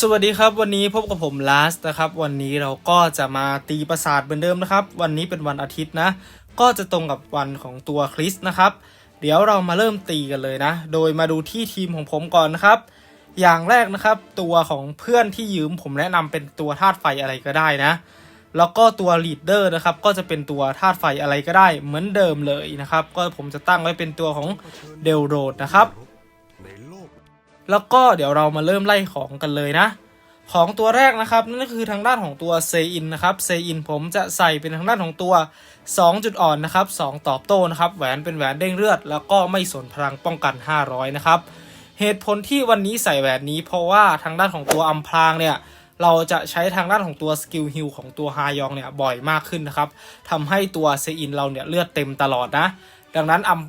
สวัสดีครับวันนี้พบกับผมลาสนะครับ วันนี้เราก็จะมาตีประสาทเหมือนเดิมนะครับ วันนี้เป็นวันอาทิตย์นะ ก็จะตรงกับวันของตัวคริสนะครับ เดี๋ยวเรามาเริ่มตีกันเลยนะ โดยมาดูที่ทีมของผมก่อนนะครับ อย่างแรกนะครับ ตัวของเพื่อนที่ยืมผมแนะนำเป็นตัวธาตุไฟอะไรก็ได้นะ แล้วก็ตัวลีดเดอร์นะครับ ก็จะเป็นตัวธาตุไฟอะไรก็ได้เหมือนเดิมเลยนะครับ ก็ผมจะตั้งไว้เป็นตัวของเดลโรดนะครับ แล้วก็เดี๋ยวเรามาเริ่มไล่ของกันเลยนะ ของตัวแรกนะครับ นั่นก็คือทางด้านของตัวเซอินนะครับเซอินผมจะใส่เป็นทางด้านของตัว 2 จุดอ่อนนะครับ 2 ตอบโต้นะครับ แหวนเป็นแหวนเด้งเลือด แล้วก็ไม่สนพลังป้องกัน 500 นะครับ เหตุผลที่วันนี้ใส่แหวนนี้ เพราะว่าทางด้านของตัวอัมพรางเนี่ยเราจะใช้ทางด้านของตัวสกิลฮิลของตัวฮายองเนี่ยบ่อยมากขึ้นนะครับทำให้ตัวเซอินเราเนี่ยเลือดเต็มตลอดนะ ดังนั้นอัม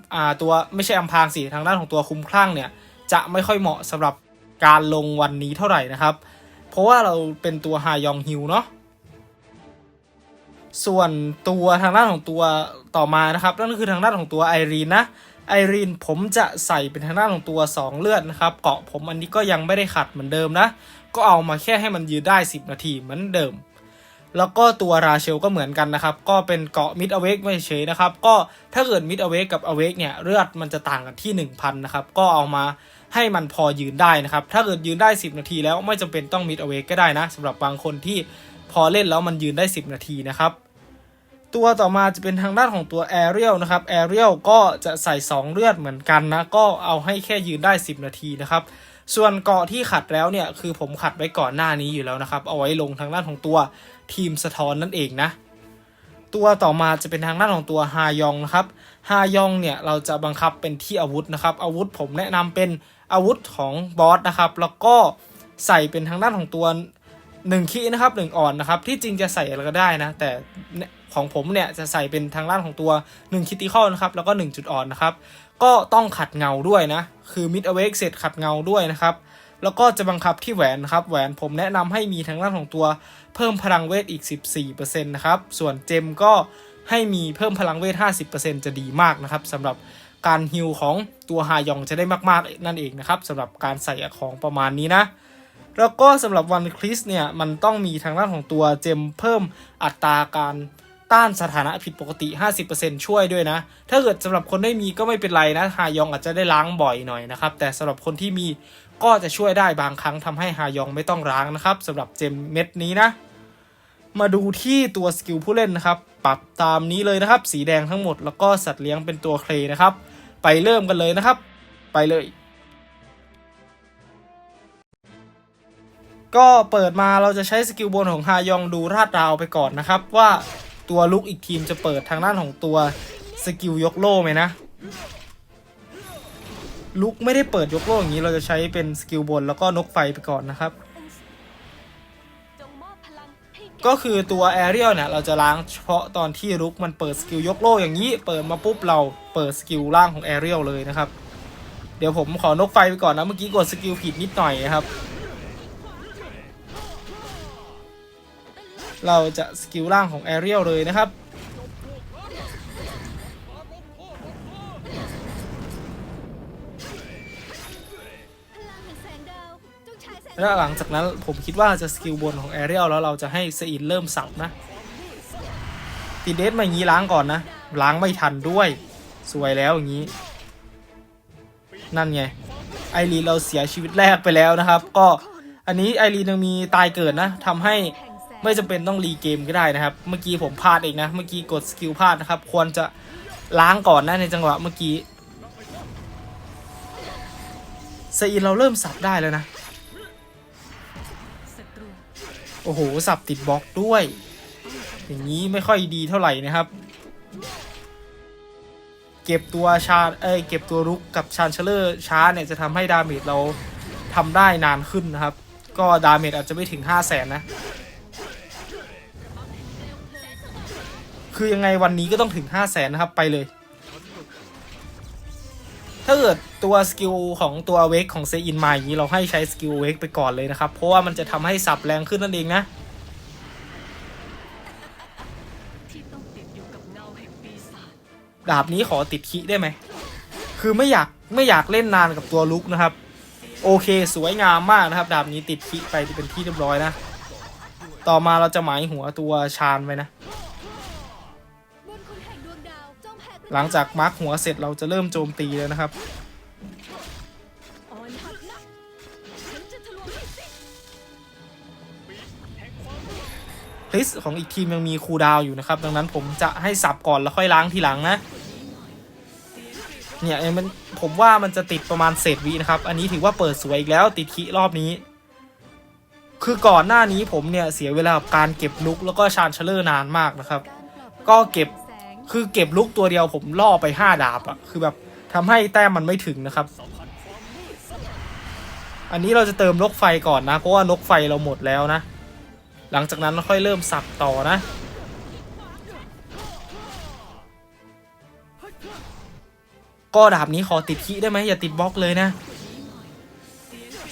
ตัวไม่ใช่อัมพรางสิทางด้านของตัวคุ้มคลั่งเนี่ย จะไม่ค่อยเหมาะสำหรับการลงวันนี้เท่าไหร่นะครับ เพราะว่าเราเป็นตัวฮายองฮิวเนาะส่วนตัวทางด้านของตัวต่อมานะครับ นั่นก็คือทางด้านของตัวไอรีนนะไอรีนผมจะใส่เป็นทางด้านของตัว 2 เลือดนะครับเกาะผมอันนี้ก็ยังไม่ได้ขัดเหมือนเดิมนะ ก็เอามาแค่ให้มันยืนได้ 10 นาทีเหมือนเดิม แล้วก็ตัวราเชลก็เหมือนกันนะครับ ก็เป็นเกาะมิดอเวกไม่เฉยนะครับ ก็ถ้าเกิดมิดอเวกกับอเวกเนี่ยเลือดมันจะต่างกันที่ 1000 นะครับ ก็เอามาให้มันพอยืนได้นะครับ ถ้าเกิดยืนได้ 10 นาทีแล้วไม่จำเป็นต้องมิดอเวกก็ได้นะสำหรับบางคนที่พอเล่นแล้วมันยืนได้ 10 นาทีนะครับ ตัวต่อมาจะเป็นทางด้านของตัวแอเรียลนะครับแอเรียลก็จะใส่ 2 เลือดเหมือนกันนะ ก็เอาให้แค่ยืนได้ 10 นาทีนะครับ ส่วนเกาะที่ขัดแล้วเนี่ยคือผมขัดไว้ก่อนหน้านี้อยู่แล้วนะครับ เอาไว้ลงทางด้านของตัวทีมสะท้อนนั่นเองนะ ตัวต่อมาจะเป็นทางด้านของตัวฮายองนะครับฮายองเนี่ยเราจะบังคับเป็นที่อาวุธนะครับ อาวุธผมแนะนำเป็นอาวุธของบอสนะครับ แล้วก็ใส่เป็นทางด้านของตัว1คีนะครับ1อ่อนนะครับ ที่จริงจะใส่อะไรก็ได้นะ แต่ ของผมเนี่ยจะใส่เป็นทางด้านของตัว1คิติคอลนะครับแล้วก็ 1 จุดอ่อนนะครับก็ต้องขัดเงาด้วยนะ คือมิดอเวกเสร็จขัดเงาด้วยนะครับแล้วก็จะบังคับที่แหวนครับแหวนผมแนะนำให้มีทางด้านของตัวเพิ่มพลังเวทอีก 14%นะครับส่วนเจมก็ให้มีเพิ่มพลังเวท 50%จะดีมากนะครับสำหรับการฮิลของตัวฮายองจะได้มากๆนั่นเองนะครับสำหรับการใส่ของประมาณนี้นะแล้วก็สำหรับวันคริสเนี่ยมันต้องมีทางด้านของตัวเจมเพิ่มอัตราการ ต้านสถานะผิดปกติ 50%ช่วยด้วยนะ ถ้าเกิดสำหรับคนไม่มีก็ไม่เป็นไรนะฮายองอาจจะได้ล้างบ่อยหน่อยนะครับ แต่สำหรับคนที่มีก็จะช่วยได้บางครั้งทำให้ฮายองไม่ต้องล้างนะครับสำหรับเจมเม็ดนี้นะ มาดูที่ตัวสกิลผู้เล่นนะครับ ปรับตามนี้เลยนะครับ สีแดงทั้งหมดแล้วก็สัตว์เลี้ยงเป็นตัวเคลนะครับ ไปเริ่มกันเลยนะครับ ไปเลยก็เปิดมาเราจะใช้สกิลบนของฮายองดูราดราวไปก่อนนะครับ ว่า ตัวลุกอีกทีมจะเปิดทางด้านของตัวสกิลยกโล่ไหมนะลุกไม่ได้เปิดยกโล่อย่างนี้เราจะใช้เป็นสกิลบนแล้วก็นกไฟไปก่อนนะครับ ก็คือตัวแอเรียลเนี่ยเราจะล้างเฉพาะตอนที่รุกมันเปิดสกิลยกโล่อย่างนี้ เปิดมาปุ๊บเราเปิดสกิลล่างของแอเรียลเลยนะครับ เดี๋ยวผมขอนกไฟไปก่อนนะเมื่อกี้กดสกิลผิดนิดหน่อยนะครับ เราจะสกิลล่างของแอเรียลเลยนะครับ แล้วหลังจากนั้นผมคิดว่าจะสกิลบนของแอเรียลแล้วเราจะให้เซอินเริ่มสับนะติดเดสมาอย่างนี้ล้างก่อนนะ ล้างไม่ทันด้วย สวยแล้วอย่างนี้ นั่นไง ไอรีเราเสียชีวิตแรกไปแล้วนะครับ ก็อันนี้ไอรีนยังมีตายเกิดนะทำให้ ไม่จำเป็นต้องรีเกมก็ได้นะครับ เมื่อกี้ผมพลาดเองนะ เมื่อกี้กดสกิลพลาดนะครับ ควรจะล้างก่อนนะในจังหวะเมื่อกี้เซอินเราเริ่มสับได้แล้วนะ โอ้โห สับติดบล็อกด้วย อย่างนี้ไม่ค่อยดีเท่าไหร่นะครับ เก็บตัวชาเอ้ยเก็บตัวรุกกับชานเชลเลอร์ช้าเนี่ยจะทำให้ดาเมจเราทำได้นานขึ้นนะครับ ก็ดาเมจอาจจะไม่ถึง 5 0 0แสนนะ คือยังไงวันนี้ก็ต้องถึง 5 0 0แสนนะครับไปเลย ถ้าเกิดตัวสกิลของตัวเวกของเซอินมาอย่างนี้เราให้ใช้สกิลเวกไปก่อนเลยนะครับ เพราะว่ามันจะทำให้สับแรงขึ้นนั่นเองนะดาบนี้ขอติดคิได้ไหม คือไม่อยากไม่อยากเล่นนานกับตัวลุกนะครับ โอเคสวยงามมากนะครับ ดาบนี้ติดขีไปเป็นที่เรียบร้อยนะ ต่อมาเราจะหมายหัวตัวชาญไว้นะ หลังจากมาร์คหัวเสร็จเราจะเริ่มโจมตีแล้วนะครับ ลิสของอีกทีมยังมีคูดาวอยู่นะครับ ดังนั้นผมจะให้สับก่อนแล้วค่อยล้างทีหลังนะ เนี่ยมันผมว่ามันจะติดประมาณเศษวินะครับ อันนี้ถือว่าเปิดสวยอีกแล้วติดคีรอบนี้ คือก่อนหน้านี้ผมเนี่ยเสียเวลากับการเก็บลุกแล้วก็ชานเชลเลอร์นานมากนะครับ ก็เก็บ คือเก็บลุกตัวเดียวผมล่อไปห้าดาบอะคือแบบทำให้แต้มมันไม่ถึงนะครับ อันนี้เราจะเติมนกไฟก่อนนะ เพราะว่านกไฟเราหมดแล้วนะ หลังจากนั้นเราค่อยเริ่มสับต่อนะ ก็ดาบนี้ขอติดขี้ได้ไหมอย่าติดบล็อกเลยนะ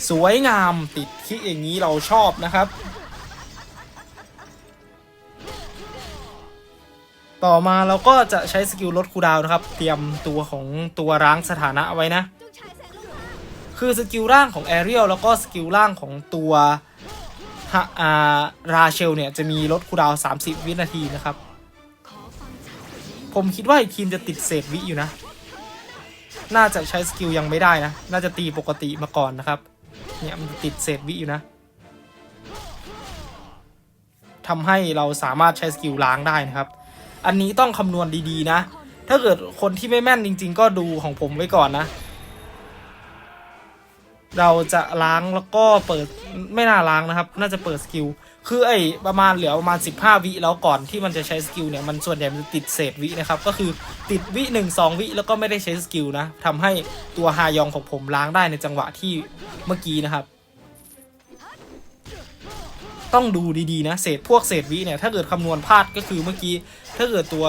สวยงามติดขี้อย่างนี้เราชอบนะครับ ต่อมาเราก็จะใช้สกิลลดคูดาวนะครับ เตรียมตัวของตัวร้างสถานะไว้นะ คือสกิลร่างของแอเรียลแล้วก็สกิลร่างของตัวฮะอ่าราเชลเนี่ย จะมีลดคูดาว 30 วินาทีนะครับ ผมคิดว่าอีกทีมจะติดเศษวิอยู่นะ น่าจะใช้สกิลยังไม่ได้นะ น่าจะตีปกติมาก่อนนะครับ เนี่ยมันติดเศษวิอยู่นะทำให้เราสามารถใช้สกิลล้างได้นะครับ อันนี้ต้องคำนวณดีๆนะ ถ้าเกิดคนที่ไม่แม่นจริง ๆ ก็ดูของผมไว้ก่อนนะ เราจะล้างแล้วก็เปิดไม่น่าล้างนะครับ น่าจะเปิดสกิล คือไอ้ประมาณเหลือประมาณ 15 วิแล้วก่อนที่มันจะใช้สกิลเนี่ยมันส่วนใหญ่มันจะติดเศษวินะครับ ก็คือติดวิ1 2 วิแล้วก็ไม่ได้ใช้สกิลนะทำให้ตัวฮายองของผมล้างได้ในจังหวะที่เมื่อกี้นะครับต้องดูดีๆนะ เศษพวกเศษวิเนี่ย ถ้าเกิดคำนวณพลาดก็คือเมื่อกี้ ถ้าเกิดตัว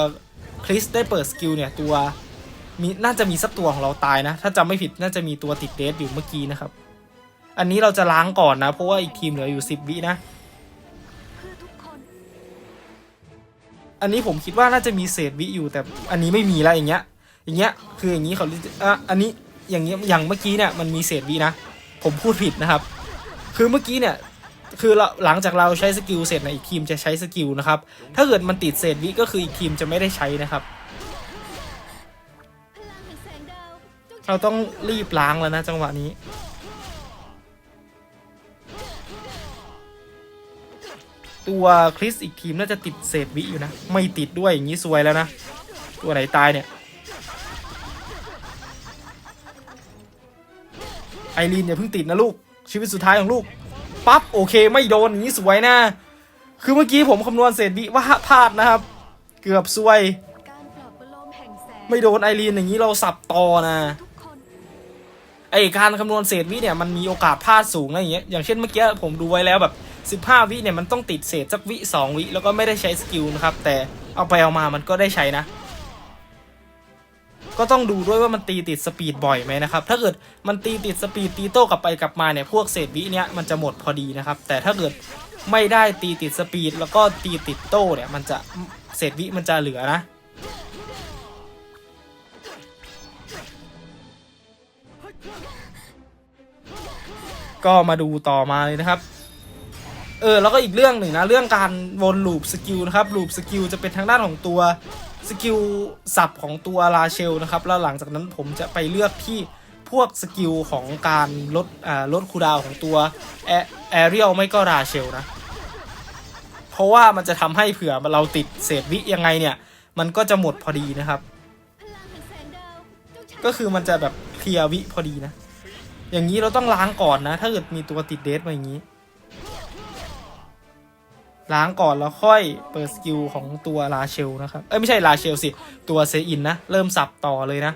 คริสได้เปิดสกิลเนี่ยตัวมีน่าจะมีสักตัวของเราตายนะ ถ้าจำไม่ผิดน่าจะมีตัวติดเดสอยู่เมื่อกี้นะครับ อันนี้เราจะล้างก่อนนะ เพราะว่าอีกทีมเหลืออยู่ 10 วินะ อันนี้ผมคิดว่าน่าจะมีเศษวิอยู่แต่อันนี้ไม่มีแล้วอย่างเงี้ย อย่างเงี้ยคืออย่างนี้เขาอะอันนี้อย่างเงี้ยอย่างเมื่อกี้เนี่ยมันมีเศษวินะ ผมพูดผิดนะครับ คือเมื่อกี้เนี่ย คือหลังจากเราใช้สกิลเสร็จนะอีกทีมจะใช้สกิลนะครับ ถ้าเกิดมันติดเศษวิก็คืออีกทีมจะไม่ได้ใช้นะครับ เราต้องรีบล้างแล้วนะจังหวะนี้ ตัวคริสอีกทีมน่าจะติดเศษวิอยู่นะ ไม่ติดด้วยอย่างนี้ซวยแล้วนะ ตัวไหนตายเนี่ยไอรีนอย่าเพิ่งติดนะลูกชีวิตสุดท้ายของลูก ปั๊บโอเคไม่โดนอย่างนี้สวยนะ คือเมื่อกี้ผมคำนวณเศษวิว่าพลาดนะครับ เกือบซวย ไม่โดนไอรีนอย่างนี้เราสับต่อนะไอการคำนวณเศษวิเนี่ยมันมีโอกาสพลาดสูงนะอย่างเงี้ยอย่างเช่นเมื่อกี้ผมดูไว้แล้วแบบ 15 วิเนี่ยมันต้องติดเศษสักวิ 2 วิ แล้วก็ไม่ได้ใช้สกิลนะครับแต่เอาไปเอามามันก็ได้ใช้นะ ก็ต้องดูด้วยว่ามันตีติดสปีดบ่อยไหมนะครับ ถ้าเกิดมันตีติดสปีดตีโต้กลับไปกลับมาเนี่ยพวกเศษวิเนี่ยมันจะหมดพอดีนะครับ แต่ถ้าเกิดไม่ได้ตีติดสปีดแล้วก็ตีติดโต้เนี่ยมันจะเศษวิมันจะเหลือนะก็มาดูต่อมาเลยนะครับ เออแล้วก็อีกเรื่องหนึ่งนะ เรื่องการวนลูปสกิลนะครับลูปสกิลจะเป็นทางด้านของตัว สกิลสับของตัวราเชลนะครับ แล้วหลังจากนั้นผมจะไปเลือกที่พวกสกิลของการลดอ่าลดคูดาวของตัวแอเรียลไม่ก็ราเชลนะ เพราะว่ามันจะทำให้เผื่อเราติดเศษวิยังไงเนี่ย มันก็จะหมดพอดีนะครับ ก็คือมันจะแบบเคลียร์วิพอดีนะ อย่างนี้เราต้องล้างก่อนนะ ถ้าเกิดมีตัวติดเดทมาอย่างนี้ ล้างก่อนแล้วค่อยเปิดสกิลของตัวลาเชลนะครับ เอ้ยไม่ใช่ลาเชลสิ ตัวเซอินนะ เริ่มสับต่อเลยนะ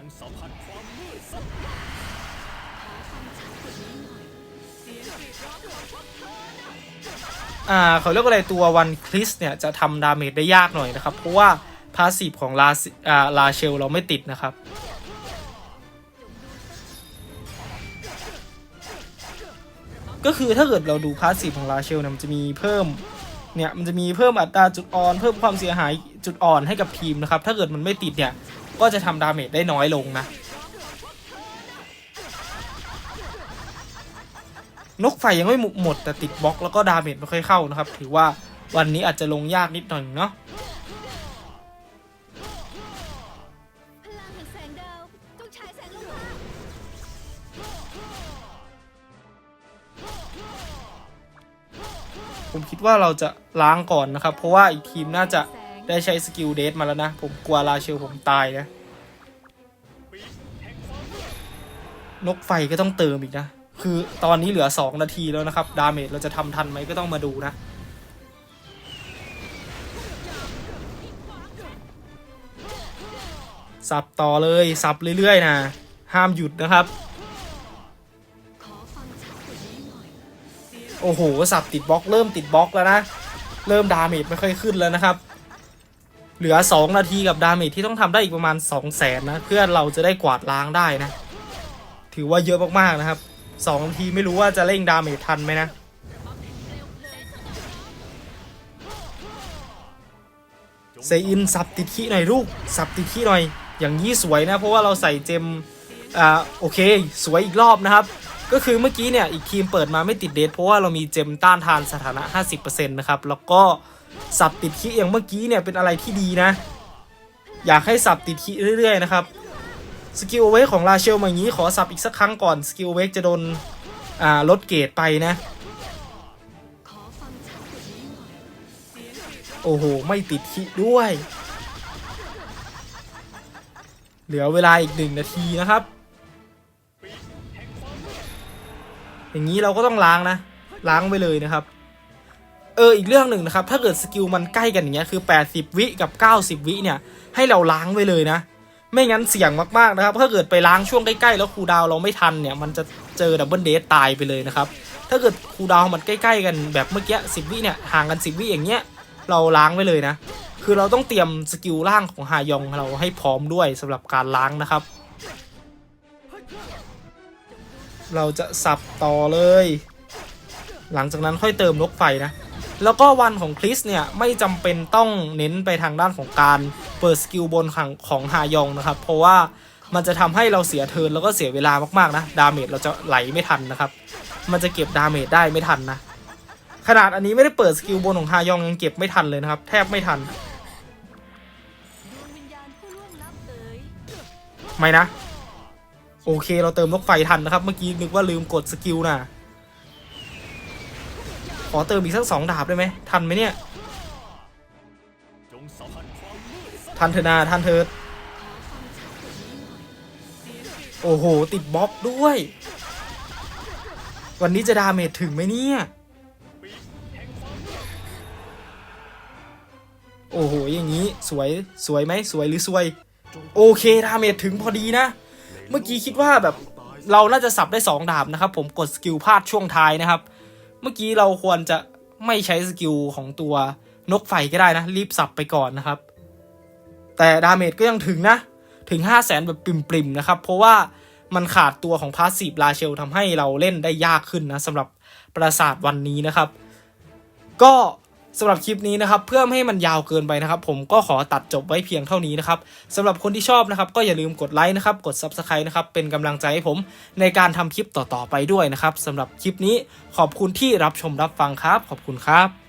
อ่าเขาเรียกว่าอะไรตัววันคริสเนี่ย จะทำดาเมจได้ยากหน่อยนะครับ เพราะว่าพาสซีฟของลาอ่าลาเชลเราไม่ติดนะครับก็คือถ้าเกิดเราดูพาสซีฟของลาเชลเนี่ยมันจะมีเพิ่ม เนี่ยมันจะมีเพิ่มอัตราจุดอ่อน เพิ่มความเสียหายจุดอ่อนให้กับทีมนะครับ ถ้าเกิดมันไม่ติดเนี่ย ก็จะทำดาเมจได้น้อยลงนะ นกไฟยังไม่หมดแต่ติดบล็อกแล้วก็ดาเมจไม่ค่อยเข้านะครับ ถือว่าวันนี้อาจจะลงยากนิดหน่อยเนาะ ว่าเราจะล้างก่อนนะครับ เพราะว่าอีกทีมน่าจะได้ใช้สกิลเดทมาแล้วนะ ผมกลัวราเชลผมตายนะนกไฟก็ต้องเติมอีกนะ คือตอนนี้เหลือ 2 นาทีแล้วนะครับ ดาเมจเราจะทำทันไหมก็ต้องมาดูนะ สับต่อเลย สับเรื่อยๆนะ ห้ามหยุดนะครับ โอ้โหสับติดบล็อกเริ่มติดบล็อกแล้วนะ เริ่มดาเมจไม่ค่อยขึ้นแล้วนะครับ เหลือ 2 นาทีกับดาเมจที่ต้องทำได้อีกประมาณ 2 0 0แสนนะ เพื่อเราจะได้กวาดล้างได้นะ ถือว่าเยอะมากๆนะครับ2นาทีไม่รู้ว่าจะเร่งดาเมจทันไหมนะเซอินสับติดขี้หน่อยลูกสับติดขี้หน่อยอย่างนี้สวยนะ เพราะว่าเราใส่เจมอ่าโอเค สวยอีกรอบนะครับ ก็คือเมื่อกี้เนี่ยอีกทีมเปิดมาไม่ติดเดทเพราะว่าเรามีเจมต้านทานสถานะ 50%นะครับ แล้วก็สับติดขี้อย่างเมื่อกี้เนี่ยเป็นอะไรที่ดีนะ อยากให้สับติดขี้เรื่อยๆนะครับสกิลเวกของราเชลมาอย่างนี้ขอสับอีกสักครั้งก่อนสกิลเวกจะโดนอ่าลดเกรดไปนะ โอ้โห ไม่ติดขี้ด้วย เหลือเวลาอีกหนึ่งนาทีนะครับ อย่างนี้เราก็ต้องล้างนะ ล้างไปเลยนะครับ เอออีกเรื่องหนึ่งนะครับ ถ้าเกิดสกิลมันใกล้กันอย่างเงี้ยคือ 80 วิกับ 90 วิเนี่ย ให้เราล้างไปเลยนะ ไม่งั้นเสี่ยงมากๆนะครับ ถ้าเกิดไปล้างช่วงใกล้ๆแล้วคูดาวเราไม่ทันเนี่ย มันจะเจอดับเบิลเดทตายไปเลยนะครับ ถ้าเกิดคูดาวมันใกล้ๆกันแบบเมื่อกี้10วิเนี่ยห่างกัน10วิอย่างเงี้ยเราล้างไว้เลยนะ คือเราต้องเตรียมสกิลล่างของฮายองเราให้พร้อมด้วยสำหรับการล้างนะครับ เราจะสับต่อเลย หลังจากนั้นค่อยเติมนกไฟนะ แล้วก็วันของคริสเนี่ย ไม่จำเป็นต้องเน้นไปทางด้านของการเปิดสกิลบนของของฮายองนะครับ เพราะว่ามันจะทำให้เราเสียเทินแล้วก็เสียเวลามากๆนะ ดาเมจเราจะไหลไม่ทันนะครับ มันจะเก็บดาเมจได้ไม่ทันนะ ขนาดอันนี้ไม่ได้เปิดสกิลบนของฮายองยังเก็บไม่ทันเลยนะครับ แทบไม่ทัน ไม่นะ โอเค เราเติมนกไฟทันนะครับ เมื่อกี้นึกว่าลืมกดสกิลน่ะขอเติมอีกสักสองดาบได้ไหมทันไหมเนี่ย ทันเธอนาทันเธอโอ้โห ติดบล็อกด้วย วันนี้จะดาเมจถึงไหมเนี่ย โอ้โห อย่างนี้ สวย สวยไหม สวยหรือสวย โอเค ดาเมจถึงพอดีนะ เมื่อกี้คิดว่าแบบเราน่าจะสับได้ 2 ดาบนะครับ ผมกดสกิลพลาดช่วงท้ายนะครับ เมื่อกี้เราควรจะไม่ใช้สกิลของตัวนกไฟก็ได้นะ รีบสับไปก่อนนะครับ แต่ดาเมจก็ยังถึงนะ ถึง 5 0 0แสนแบบปริมๆนะครับ เพราะว่ามันขาดตัวของพาสซีฟลาเชลทำให้เราเล่นได้ยากขึ้นนะสำหรับปราสาทวันนี้นะครับ ก็ สำหรับคลิปนี้นะครับเพื่อไม่ให้มันยาวเกินไปนะครับ ผมก็ขอตัดจบไว้เพียงเท่านี้นะครับสำหรับคนที่ชอบนะครับ ก็อย่าลืมกดไลค์นะครับกด Subscribe นะครับเป็นกำลังใจให้ผมในการทำคลิปต่อๆไปด้วยนะครับสำหรับคลิปนี้ขอบคุณที่รับชมรับฟังครับ ขอบคุณครับ